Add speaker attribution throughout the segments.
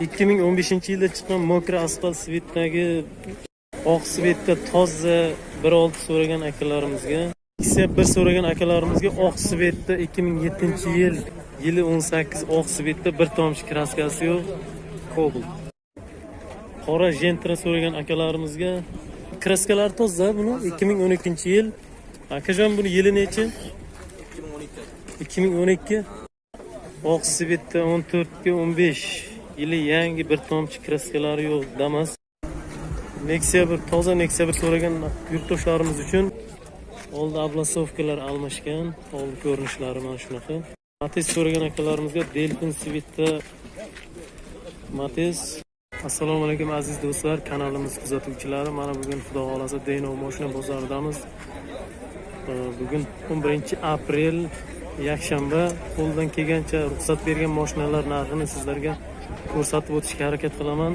Speaker 1: 2015 yilda chiqqan mokra asfalt svetdagi oq svetda toza bir olti so'ragan akalarimizga esa bir so'ragan akalarimizga oq svetda 2007 yil yili 18 oq svetda bir tomchi kraskasi yo'q kobalt qora jentra so'ragan akalarimizga kraskalar toza buni 2012 yil. Akajon buni yili nechi? 2012 oq svetda 14 ga 15 yili yangi bir tomchi kraskalari yo'q damas. Nexia bir toza nexia bir so'ragan yurtdoshlarimiz uchun oldi oblasovkalar almashgan oldi ko'rinishlari mana shunaqa. Matiz so'ragan akalarimizga delfin svetda matiz. Assalomu alaykum aziz do'stlar kanalimiz kuzatuvchilari. Mana bugun xudo xohlasa deno moshina bozoridamiz Ee, bugun 11 aprel yakshanba. Qo'ldan kelgancha ruxsat bergan moshinalar narxini sizlarga ko'rsatib o'tishga harakat qilaman.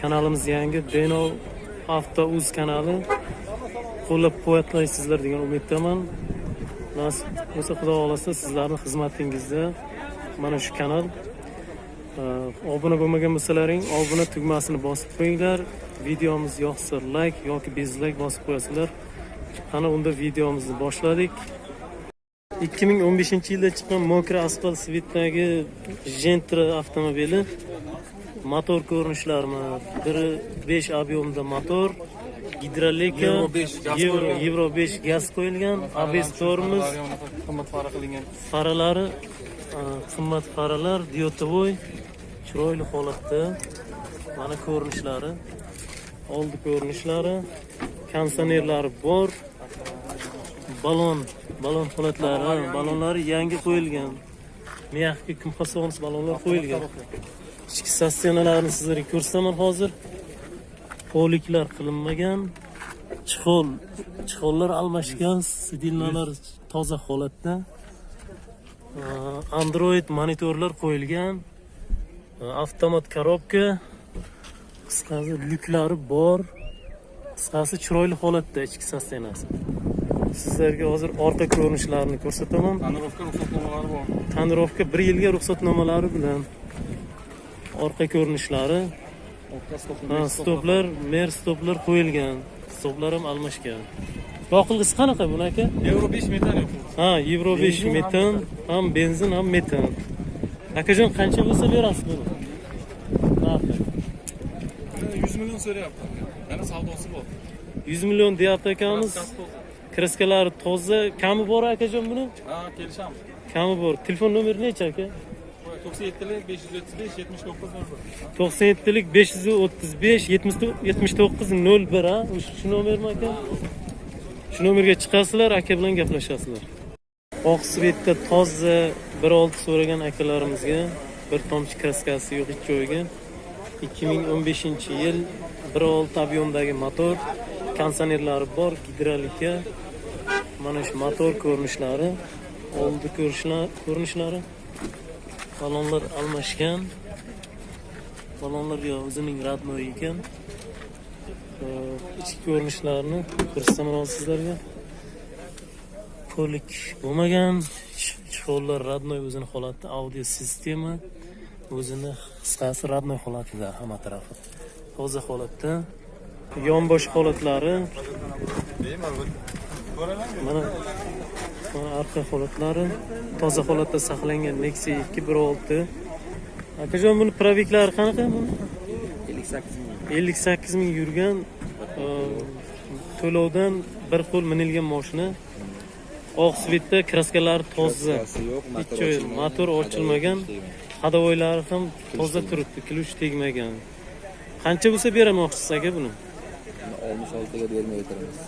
Speaker 1: Kanalimiz yangi deno avto uz kanali. Qo'llab quvvatlaysizlar degan umiddaman. Nasib bo'lsa xudo xohlasa sizlarni xizmatingizda mana shu kanal. Obuna bo'lmagan bo'lsalaring obuna tugmasini bosib qo'yinglar. Videomiz yoqsa layk yoki bezlayk bosib qo'yasizlar. Qani unda videomizni boshladik. 2015 yilda chiqqan mokra asfalt svetdagi gentra avtomobili motor ko'rinishlari biri 5 объемda motor gidrolika
Speaker 2: Euro 5 gaz
Speaker 1: Euro,
Speaker 2: qo'yilgan.
Speaker 1: Euro 5 gaz qo'yilgan abs tormoz
Speaker 2: qimmat farq qilingan
Speaker 1: faralari e, qimmat faralar diotovoy chiroyli holatda mana ko'rinishlari oldi ko'rinishlari konditsionerlari bor balon balon holatlari ha, balonlari yangi qo'yilgan mягкий компассионс balonlar qo'yilgan ichki sostenalarini sizlarga ko'rsataman hozir poliklar qilinmagan chixol chixollar almashgan sidilnalar toza holatda Ee, Android monitorlar qo'yilgan Ee, avtomat korobka qisqasi lyuklari bor qisqasi chiroyli holatda ichki sostenasi sizlarga hozir orqa ko'rinishlarini ko'rsataman.
Speaker 2: Tonirovka ruxsatnomalari bor.
Speaker 1: Tonirovka bir yilga ruxsatnomalari bilan orqa ko'rinishlari. Stoplar mer stoplar qo'yilgan. Stoplar ham almashgan. Yoqilg'isi qanaqa buni aka
Speaker 2: euro 5 metan
Speaker 1: ha yevro 5 metan ham benzin ham metan. Akajon qancha bo'lsa berasiz buni? Narxi
Speaker 2: 100 million so'rayapti. Yana savdosi bor.
Speaker 1: 100 million deyapti akamiz Kırıskalar, tozda, kamı bor akacağım bunu.
Speaker 2: Ha, gelişem.
Speaker 1: Kamı bor. Telefon numarı ne çarkı?
Speaker 2: 97'lik 535 79 01.
Speaker 1: 97'lik 535 79 01 ha. Şu nomer mi aka? Shu nomerga chiqasizlar, aka bilan gaplashasizlar. Oq svetda toza 1.6 so'ragan akalarimizga bir tomchi kraskasi yo'q ikkoviga 2015-yil 1.6 abyomdagi motor konditsionerlari bor gidrolika mana shu motor ko'rinishlari oldi ko'rinishlari balonlar almashgan balonlar yo o'zining radnoyi ekan ichki ko'rinishlarini ko'rsataman sizlarga polik bo'lmagan chixollar radnoy o'zini holati audio sistema o'zini qisqasi radnoy holatida hamma tarafi toza holatda yonbosh holatlari mana mana arqa holatlari toza holatda saqlangan nexia ikki bir olti akajon buni probeklari qanaqa buni
Speaker 3: 58 ming.
Speaker 1: 58 ming yurgan e, to'lovdan bir qo'l minilgan moshina. Oq svetda kraskalari toza. Hech
Speaker 3: motor ochilmagan,
Speaker 1: hadovoylari ham toza turibdi kluch tegmagan. Qancha bo'lsa beramoqchisiz aka buni
Speaker 3: Buni 66 ga bermay o'tiramiz.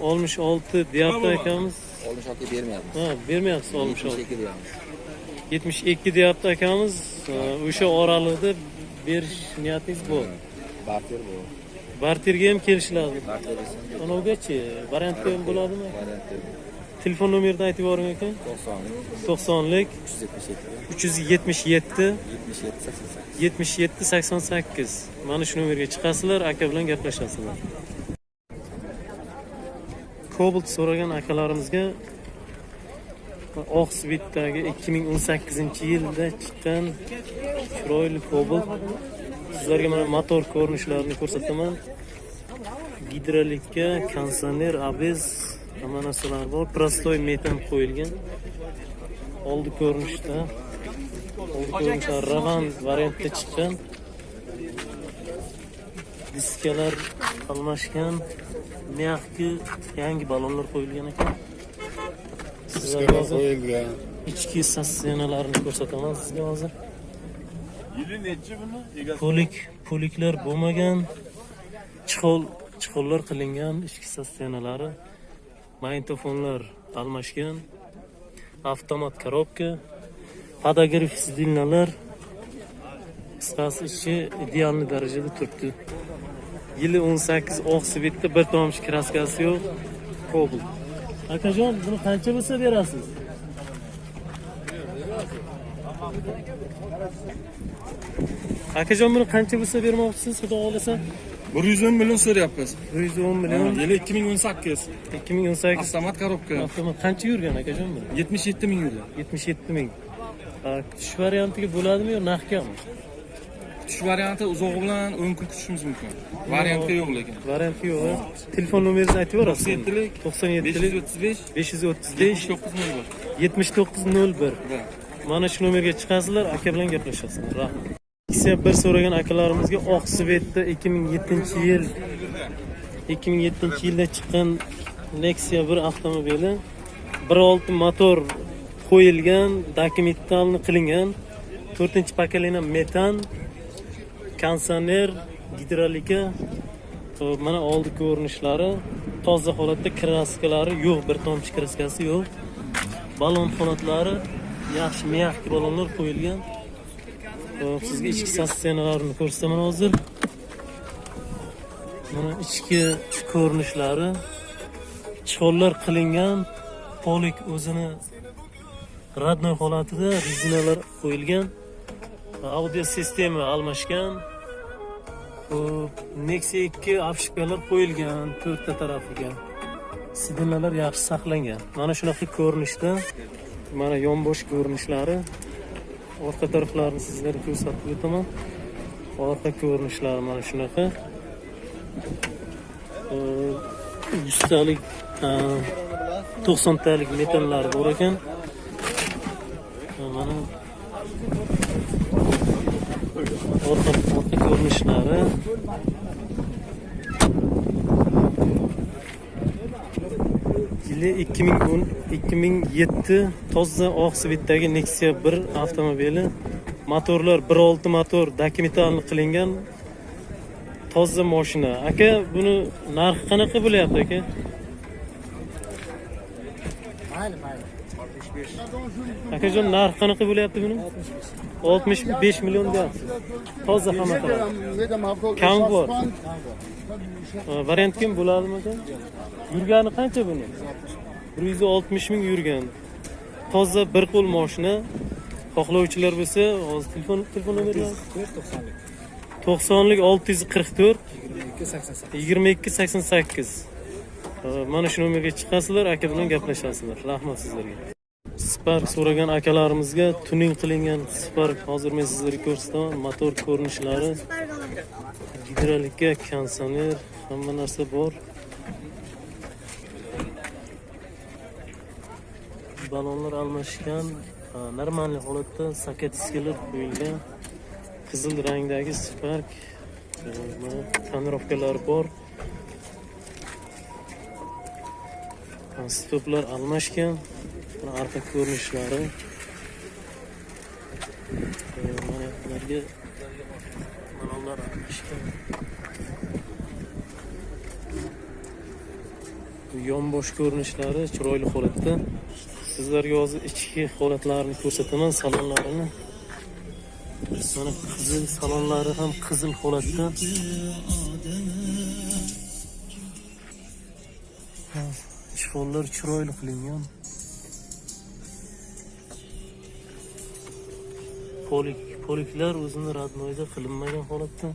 Speaker 1: 66 deyapti akamiz
Speaker 3: 66 ga bermayapmiz.
Speaker 1: ha bermayapsiz 66
Speaker 3: 72 deyapmiz.
Speaker 1: 72 deyapti akamiz E, o'sha oralig'ida berish niyatingiz bor
Speaker 3: Barter bu.
Speaker 1: barterga ham kelishiladi
Speaker 3: Barter esa
Speaker 1: anavgachi variantga ham bo'ladimi
Speaker 3: varianti
Speaker 1: telefon nomerini aytib yuboring aka
Speaker 3: 90
Speaker 1: to'qsonlik
Speaker 3: 377
Speaker 1: uch yuz yetmish yetti
Speaker 3: 77 88.
Speaker 1: yetmish yetti sakson sakkiz mana shu nomerga chiqasizlar aka bilan gaplashasizlar kobalt so'ragan akalarimizga Oqsvitdagi 2018-yilda chiqqan chiroyli Cobalt. Sizlarga mana motor ko'rinishlarini ko'rsataman. Gidrolikka, konditsioner, ABS Kamerasalar bor. Prostoy metan qo'yilgan. Oldi ko'rinishda. Oldi ko'rinishda Ravan variantda chiqqan. Diskalar almashgan. Miyaqki yangi balonlar qo'yilgan ekan. Sizlarga
Speaker 2: qo'yilgan.
Speaker 1: Ichki sassiyonalarini ko'rsataman sizga hozir.
Speaker 2: Yili nechi buni?
Speaker 1: Polik, poliklar bo'lmagan. Chiqol, chiqollar qilingan ichki sassiyonalari magnitofonlar almashgan, avtomat korobka, podograf sidilnalar, qisqasi ichi ideal darajada turibdi. Yili 18 oq svetda bir tomchi kraskasi yo'q. Cobalt. Akajon, buni qancha bo'lsa berasiz? Akajon buni qancha bo'lsa bermoqchisiz, xudo xohlasa?
Speaker 2: Bir yuz o'n million so'rayapmiz
Speaker 1: 110 million.
Speaker 2: yili ikki ming o'n sakkiz
Speaker 1: 2018
Speaker 2: avtomat korobka
Speaker 1: avtomat qancha yurgan akajon bu?
Speaker 2: yetmish yetti ming yurdi
Speaker 1: 77 ming. Ha, Kutish variantiga bo'ladimi yo narxgami?
Speaker 2: kutish varianti uzog'i bilan o'n kun kutishimiz mumkin variantga yo'q lekin
Speaker 1: Varianti yo'q. Telefon nomeringizni aytib yuborasiz.
Speaker 2: 97lik
Speaker 1: 97lik
Speaker 2: 535
Speaker 1: 535
Speaker 2: to'qqiz ming bor
Speaker 1: 7901.
Speaker 2: Va
Speaker 1: Mana shu nomerga chiqasizlar, aka bilan gaplashasizlar. Rahmat. Siz bir so'ragan akalarimizga oq svetda 2007-yil 2007-yilda chiqqan Lexia 1 avtomobili 1.6 motor qo'yilgan, dokumentalni qilingan, 4-pakalina metan, konsoner, gidrolika e, mana oldi ko'rinishlari toza holatda kraskalari yo'q, bir tomchi kraskasi yo'q. Balon holatlari yaxshi miyax balonlar qo'yilgan. Bağımsızga ichki sotsiyonalarini ko'rsataman hozir. Mana ichki ko'rinishlari. İshg'ollar qilingan polik o'zini radnoy holatida rezinalar qo'yilgan. Audio sistemi sistema almashgan. Nexia ikki obshipkalar qo'yilgan to'rtta tarafiga. Sidinalar yaxshi saqlangan. Mana shunaqa ko'rinishda mana yonbosh ko'rinishlari. Orqa taraflarini sizlarga ko'rsatib o'taman. Orqa ko'rinishlari mana shunaqa. Ee, 100 talik, e, 90 talik metallar bor ekan. Mana orqa orqa ko'rinishlari yili 2010 2007 toza oq svetdagi Nexia 1 avtomobili. Motorlar 1.6 motor dokumentalni qilingan toza mashina aka buni narxi qanaqa bo'lyapti aka? Akajon narxi qanaqa bo'lyapti buni? 65 million deyapti toza hamma Kam bor. Variant kim bo'ladimi aka yurgani qancha buni? 160 ming yurgan. Toza bir qo'l mashina xohlovchilar bo'lsa hozir telefon telefon nomeri 90lik 644 22 88 sakkiz. Mana shu nomerga chiqasizlar aka bilan gaplashasizlar. Rahmat sizlarga. Spark so'ragan akalarimizga tuning qilingan spark. Hozir men sizlarga ko'rsataman motor ko'rinishlari. Gidrolikka konditsioner hamma narsa bor. Balonlar almashgan normalniy holatda saka diskalar qo'yilgan qizil rangdagi spark tonirovkalari bor stoplar almashgan arqa ko'rinishlari mana bularga balonlar almashgan yonbosh ko'rinishlari chiroyli holatda sizlarga hozir ichki holatlarini ko'rsataman salonlarini mana qizil salonlari ham qizil holatda Ha, Shifonlar chiroyli qilingan. Polik poliklar o'zini radnoyda qilinmagan holatda.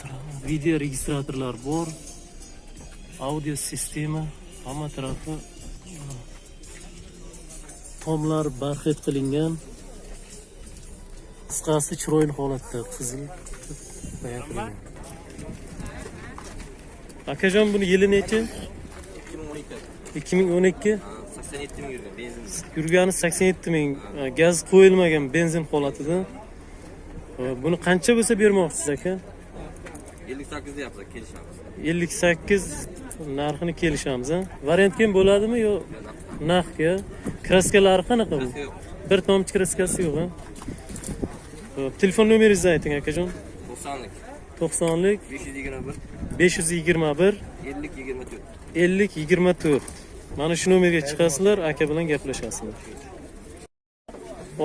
Speaker 1: Tarafı video registratorlar bor. Audio sistema hamma tarafi tomlar barxet qilingan qisqasi chiroyli holatda qizil akajon buni yili nechi
Speaker 3: 2012.
Speaker 1: 2012
Speaker 3: 87 ming yurgan benzin.
Speaker 1: yurgani 87 ming gaz qo'yilmagan benzin holatida buni qancha bo'lsa bermoqchisiz aka
Speaker 3: 58 da yapsak kelishamiz.
Speaker 1: 58 narxini kelishamiz a variantga ham bo'ladimi yo naqdga kraskalari qanaqa bu? Bir tomchi kraskasi yo'q a Xo'p, telefon nomeringizni ayting akajon.
Speaker 3: 90lik.
Speaker 1: 90lik
Speaker 3: 521
Speaker 1: 521
Speaker 3: 50 24.
Speaker 1: 50 24 mana shu nomerga chiqasizlar aka bilan gaplashasizlar.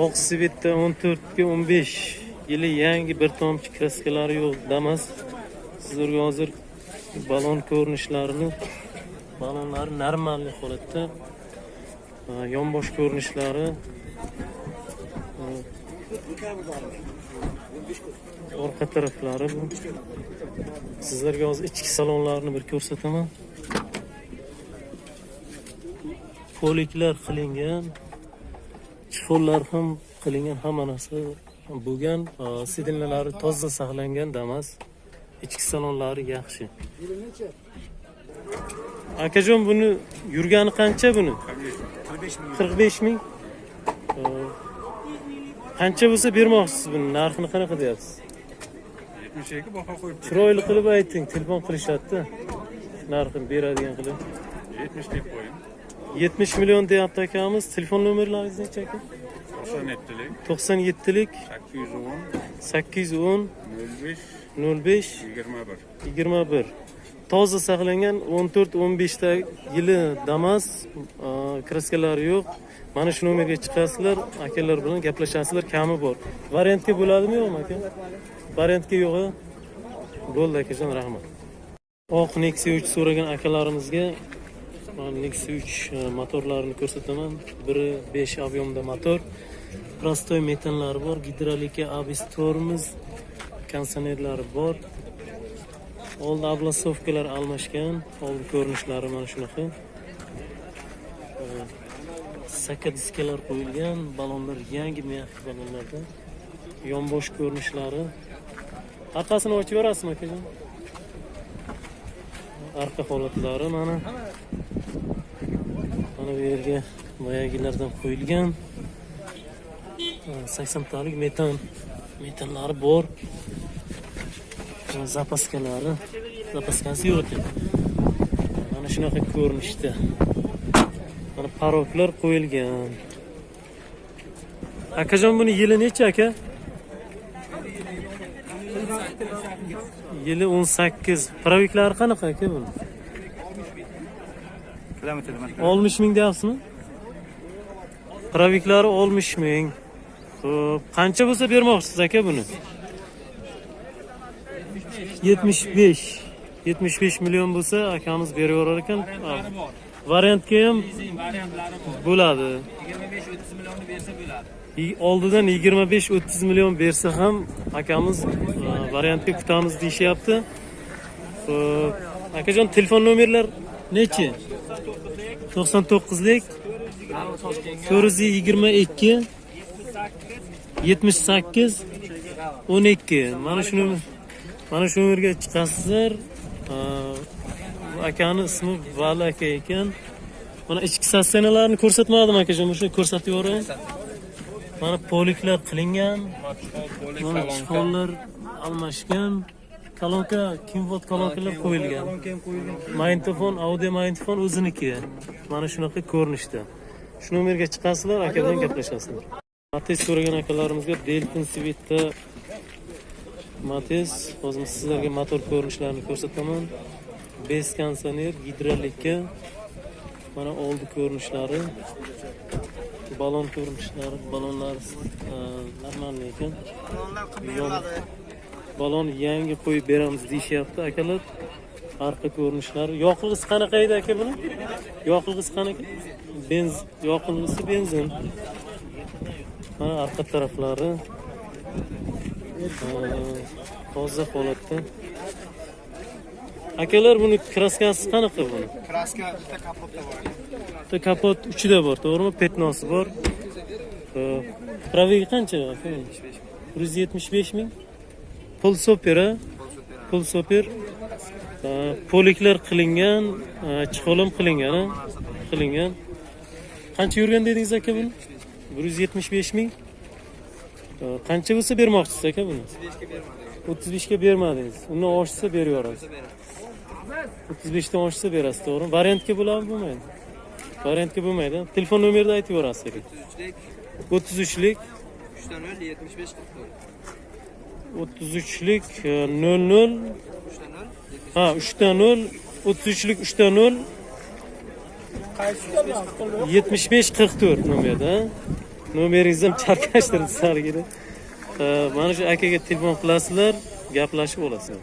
Speaker 1: Oq svetda 14 ga 15 yili yangi bir tomchi kraskalari yo'q damas. Sizlarga hozir balon ko'rinishlarini balonlari normalniy holatda. Yonbosh ko'rinishlari. Orqa taraflari bu. Sizlarga hozir ichki salonlarini bir ko'rsataman. Poliklar qilingan chifollar ham qilingan hamma narsa bo'lgan. Ha, sidinlari toza saqlangan damas ichki salonlari yaxshi akajon buni yurgani qancha buni 45 ming Ha, qancha bo'lsa bermoqchisiz buni narxini qanaqa deyapsiz
Speaker 4: 72 baho qo'yib
Speaker 1: chiroyli qilib ayting telefon qilishadida narxini beradigan qilib
Speaker 4: 70 deb qo'ying
Speaker 1: 70 million deyapti akamiz telefon nomerlaringiz necha aka
Speaker 4: 97lik
Speaker 1: 97lik
Speaker 4: 810
Speaker 1: 810
Speaker 4: 05
Speaker 1: 05
Speaker 4: 21
Speaker 1: 21 toza saqlangan 14 15 ta yili damas aa, kraskalari yo'q mana shu nomerga chiqasizlar akalar bilan gaplashasizlar kami bor variantga bo'ladimi yo'qmi aka variantga yo'q a? bo'ldi akajon rahmat oq nexia 3 so'ragan akalarimizga mana nexia 3 e, motorlarini ko'rsataman biri 5 объемda motor prostoy metanlari bor gidrolika abis tormoz konsonerlari bor. Old oblasovkalar almashgan. Old ko'rinishlari mana shunaqa. Ee, saka diskalar qo'yilgan ballonlar yangi miyaxi ballonlarda. Yonbosh ko'rinishlari. Orqasini ochib yuborasizmi akajon arqa holatlari mana. Mana bu yerga boyagilardan qo'yilgan. Saksonitalik metan metanlari bor zapaskalari zapaskasi yo'q ekan mana shunaqa ko'rinishda mana paroklar qo'yilgan. Akajon buni yili necha aka? Yili 18 praviklari qanaqa aka buni? Oltmish ming deyapsizmi? Praviklari oltmish ming. Ho'p qancha bo'lsa bermoqchisiz aka buni yetmish besh yetmish besh million bo'lsa akamiz beraverar ekan. Variantga ham bo'ladi.
Speaker 2: 25-30 millionni bersa bo'ladi.
Speaker 1: Oldidan 25-30 million bersa ham akamiz e, variantga kutamiz deyishyapti. Xo'p, akajon telefon nomerlar nechi? 99lik 422 78 12 mana shu nomer mana shu nomerga chiqasizlar akani ismi vali aka ekan mana ichki sosteniyalarini ko'rsatmadim akajon mana shuni ko'rsatib yuboray mana poliklar qilingan mana chiqonlar almashgan kolonka kimvot kolonkalar qo'yilgan magnitofon audio magnitofon o'ziniki. Mana shunaqa ko'rinishda shu nomerga chiqasizlar aka bilan gaplashasizlar matiz so'ragan akalarimizga delfin svetda matiz hozir sizlarga motor ko'rinishlarini ko'rsataman bez konditsioner gidrolikka. Mana oldi ko'rinishlari. Balon ko'rinishlari balonlar e, normalniy ekan. Balon yangi qo'yib beramiz deyishyapti akalar. Arqa ko'rinishlari. Yoqilg'isi qanaqa edi aka buni yoqilg'isi qanaqa? Benz yoqilg'isi benzin. Mana arqa taraflari. e, toza holatda akalar buni kraskasi qanaqa buni
Speaker 5: Kraska bitta kapotda bor.
Speaker 1: bitta kapot uchida bor to'g'rimi petnosi bor praviga qancha bir yuz yetmish besh ming pul super a pul super E, poliklar qilingan chiqolim qilingan qilingan qancha yurgan dedingiz aka buni bir yuz yetmish besh ming E, qancha bo'lsa bermoqchisiz aka buni. O'ttiz beshga bermadingiz. Undan oshsa berib yuborasiz o'ttiz beshdan oshsa berasiz to'g'rimi? Variantga bo'ladimi bo'lmaydi. Variantga bo'lmaydi. Telefon nomerni aytib yuborasiz aka o'ttiz uchlik.
Speaker 3: Uchdan nol yetmish besh qirq to'rt.
Speaker 1: O'ttiz uchlik e, nol nol.
Speaker 3: Uchdan
Speaker 1: ha uchta nol o'ttiz uchlik uchta nol yetmish besh qirq to'rt nomerda nomeringizni ham chalkashtirdi saligida mana shu akaga telefon qilasizlar gaplashib olasizlar